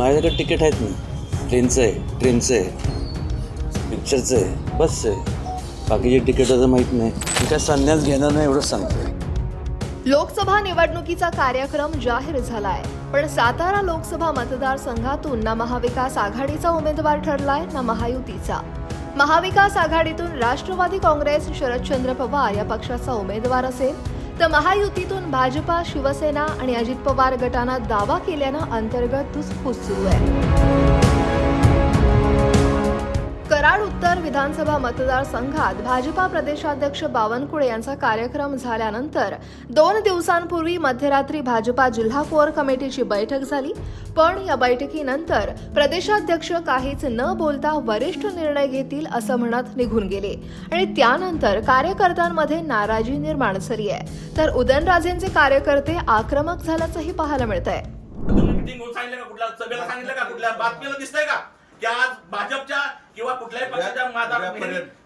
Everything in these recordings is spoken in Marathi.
माझ्याकडे तिकीट आहेत ना. ट्रेनचं आहे ट्रेनचं आहे पिक्चरचं आहे बसचं आहे. बाकीचे तिकीटाचं माहीत नाही. मी काय संन्यास घेणार नाही एवढंच सांगतो लोकसभा निवडणुकीचा कार्यक्रम जाहीर झालाय. पण सातारा लोकसभा मतदारसंघातून ना महाविकास आघाडीचा उमेदवार ठरलाय ना महायुतीचा. महाविकास आघाडीतून राष्ट्रवादी काँग्रेस शरदचंद्र पवार या पक्षाचा उमेदवार असेल तर महायुतीतून भाजपा शिवसेना आणि अजित पवार गटानं दावा केल्यानं अंतर्गत धुसफूस सुरू आहे. कराड उत्तर विधानसभा मतदारसंघात भाजपा प्रदेशाध्यक्ष बावनकुळे यांचा कार्यक्रम झाल्यानंतर दोन दिवसांपूर्वी मध्यरात्री भाजपा जिल्हा कोर कमिटीची बैठक झाली. पण या बैठकीनंतर प्रदेशाध्यक्ष काहीच न बोलता वरिष्ठ निर्णय घेतील असं म्हणत निघून गेले. आणि त्यानंतर कार्यकर्त्यांमध्ये नाराजी निर्माण झाली आहे. तर उदयनराजेंचे कार्यकर्ते आक्रमक झाल्याचंही पाहायला मिळत आहे का आज भाजपच्या किंवा कुठल्याही पक्षाच्या मतदार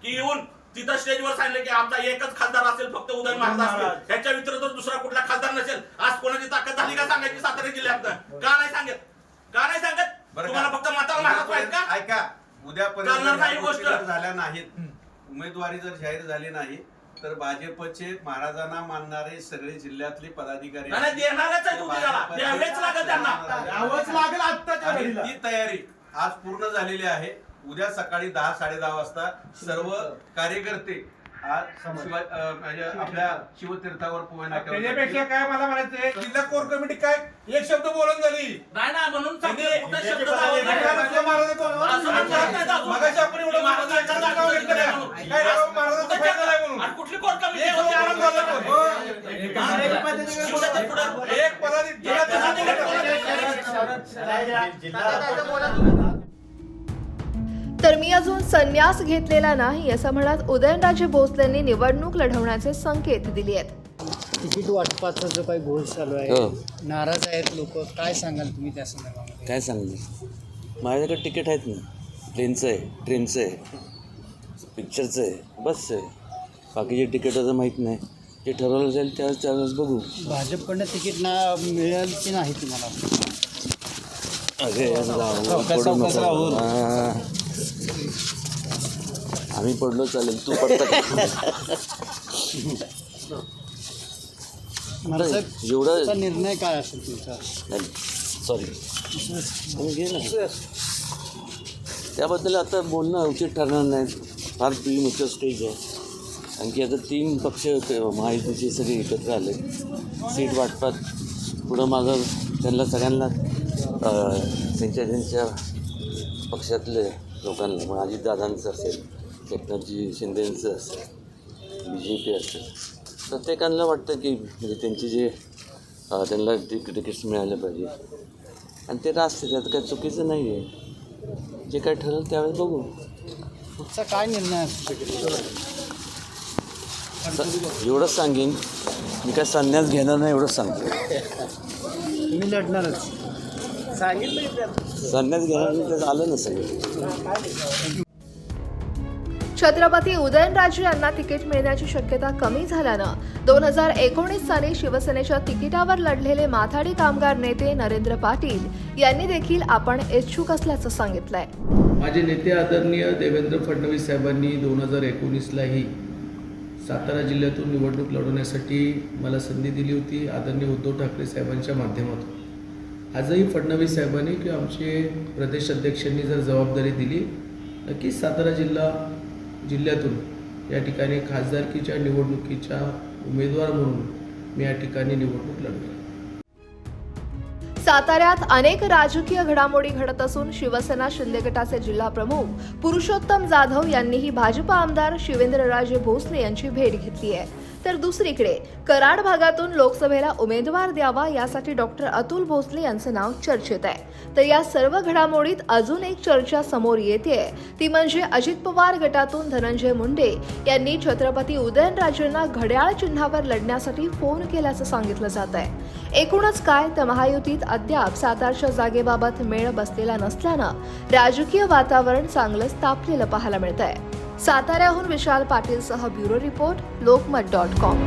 की येऊन तिथं स्टेजवर सांगितलं की आमचा एकच खासदार असेल फक्त उदयन महाराज असतील. ह्याच्या व्यतिरिक्त दुसरा कुठला खासदार नसेल. आज कोणाची ताकद झाली का सांगायची सातारा जिल्ह्यात? का नाही सांगत? का नाही सांगत? तुम्हाला? फक्त माताला महाराज पाहिजे का? ऐका उद्यापर्यंत नाही गोष्टी झाल्या नाहीत उमेदवारी जर जाहीर झाली नाही तर भाजपचे महाराजांना मानणारे सगळे जिल्ह्यातले पदाधिकारी लागेल त्यांना. द्यावंच लागेल आत्ताच्या आणि घडीला. ती तयारी. आज पूर्ण झालेली आहे उद्या सकाळी दहा साडे दहा वाजता सर्व कार्यकर्ते आज म्हणजे आपल्या शिवतीर्थावर पोहे त्याच्यापेक्षा काय मला म्हणायचंय जिल्हा कोर कमिटी काय एक शब्द बोलून झाली नाही ना म्हणून सांगते, कुठं शब्द काय जावं नाही. राव महाराज कोणावर? असं म्हणतात नाही जाऊ. मगाशी आपण एवढं महाराजांच्या महाराजांचं नाव घेतलं नाही. म्हणून. काय राव महाराजांचं फायदा नाही म्हणून. आणि कुठली कोर कमिटी एक होती? आराम झाला पण. हो. शिवसेनेच्या पुढं- एक पदाधिकारी तर मी अजून संन्यास घेतलेला नाही असं म्हणत उदयनराजे भोसलेंनी निवडणूक लढवण्याचे संकेत दिले आहेत. तिकीट वाटपाचा जो काही घोळ चालू हो. आहे नाराज आहेत लोक. काय सांगाल तुम्ही त्या संदर्भामध्ये? काय सांगणार माझ्याकडे तिकीट आहेत ना. ट्रेनचं आहे ट्रेनचं आहे पिक्चरचं आहे बसचं आहे. बाकीचे तिकीटाचं माहीत नाही. जे ठरवलं जाईल त्यावेळेस त्यावेळेस बघू. भाजपकडनं तिकीट ना मिळेल की नाही तुम्हाला? अरे आम्ही पडलो चालेल. तू पडता एवढं निर्णय काय असेल तुमचा? सॉरी त्याबद्दल आता बोलणं उचित ठरणार नाही. फार प्रीमिच्युअर स्टेज आहे. आणखी आता तीन पक्ष महायुतीचे सगळे एकत्र आले. सीट वाटपात. पुढं मागं त्यांना सगळ्यांना त्यांच्या त्यांच्या पक्षातले लोकांना मग अजितदादांचं असेल एकनाथजी शिंदेंचं असेल बी जे पी असेल प्रत्येकाला वाटतं की म्हणजे त्यांचे जे त्यांना तिक तिकीट्स मिळायला पाहिजे. आणि ते रास्त त्यात काही चुकीचं नाही आहे. जे काय ठरेल त्यावेळेस बघू. पुढचा काय निर्णय एवढंच सांगेन. मी काय संन्यास घेणार नाही एवढंच सांगतो. तुम्ही लढणारच. संन्यास घेणार आलं छत्रपती उदयनराजे यांना तिकीट मिळण्याची शक्यता कमी झाल्यानं दोन हजार एकोणीस साली शिवसेनेच्या तिकिटावर लढलेले माथाडी कामगार नेते नरेंद्र पाटील यांनी देखील आपण इच्छुक असल्याचं सांगितलंय. माझे नेते आदरणीय देवेंद्र फडणवीस साहेबांनी दोन हजार एकोणीसलाही सातारा जिल्ह्यातून निवडणूक लढवण्यासाठी मला संधी दिली होती. आदरणीय उद्धव ठाकरे साहेबांच्या माध्यमातून. आजही फडणवीस साहेबांनी किंवा आमचे प्रदेश अध्यक्षांनी जर जबाबदारी दिली नक्कीच सातारा जिल्हा जिल्ह्यातून या ठिकाणी खासदारकीच्या निवडणुकीच्या उमेदवार म्हणून मी या ठिकाणी निवडणूक लढवेन साताऱ्यात अनेक राजकीय घडामोडी घडत असून शिवसेना शिंदे गटाचे जिल्हा प्रमुख पुरुषोत्तम जाधव यांनीही भाजप आमदार शिवेंद्रराजे भोसले यांची भेट घेतली आहे. तर दुसरीकडे कराड भागातून लोकसभेला उमेदवार द्यावा यासाठी डॉक्टर अतुल भोसले यांचं नाव चर्चेत आहे. तर या सर्व घडामोडीत अजून एक चर्चा समोर येते ती म्हणजे अजित पवार गटातून धनंजय मुंडे यांनी छत्रपती उदयनराजेंना घड्याळ चिन्हावर लढण्यासाठी फोन केल्याचं सांगितलं जात आहे. एकूणच काय तर महायुतीत अद्याप सातारच्या जागेबाबत मेळ बसलेला नसल्यानं राजकीय वातावरण चांगलंच तापलेलं पाहायला मिळत आहे साताऱ्याहून Vishal पाटीलसह bureau report Lokmat dot com.